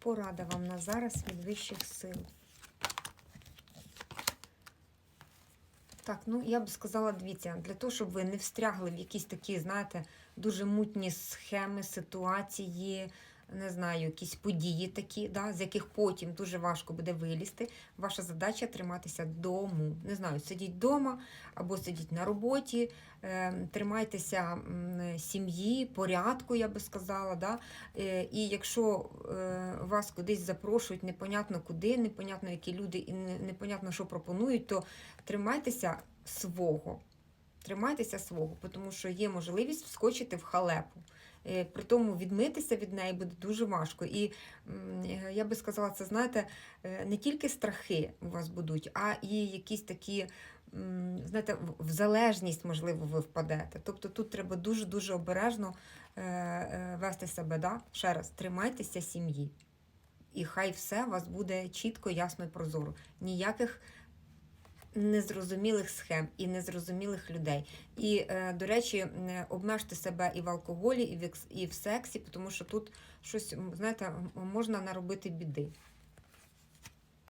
Порада вам на зараз від вищих сил. Так, ну я б сказала, дивіться, для того, щоб ви не встрягли в якісь такі, знаєте, дуже мутні схеми, ситуації, не знаю, якісь події такі, да, з яких потім дуже важко буде вилізти. Ваша задача триматися дому. Не знаю, сидіть вдома або сидіть на роботі, е, тримайтеся сім'ї, порядку, я би сказала. Да? Е, і якщо е, вас кудись запрошують, непонятно куди, непонятно які люди і непонятно, що пропонують, то тримайтеся свого. Тримайтеся свого, тому що є можливість вскочити в халепу. Е, При тому відмитися від неї буде дуже важко. І е, я би сказала, це знаєте, е, не тільки страхи у вас будуть, а і якісь такі, знаєте, в- залежність, можливо, ви впадете. Тобто тут треба дуже-дуже обережно вести себе. Да? Ще раз, тримайтеся сім'ї. І хай все у вас буде чітко, ясно і прозоро. Ніяких незрозумілих схем і незрозумілих людей. І, е, до речі, не обмежте себе і в алкоголі, і в, екс- в сексі, тому що тут щось, знаєте, можна наробити біди.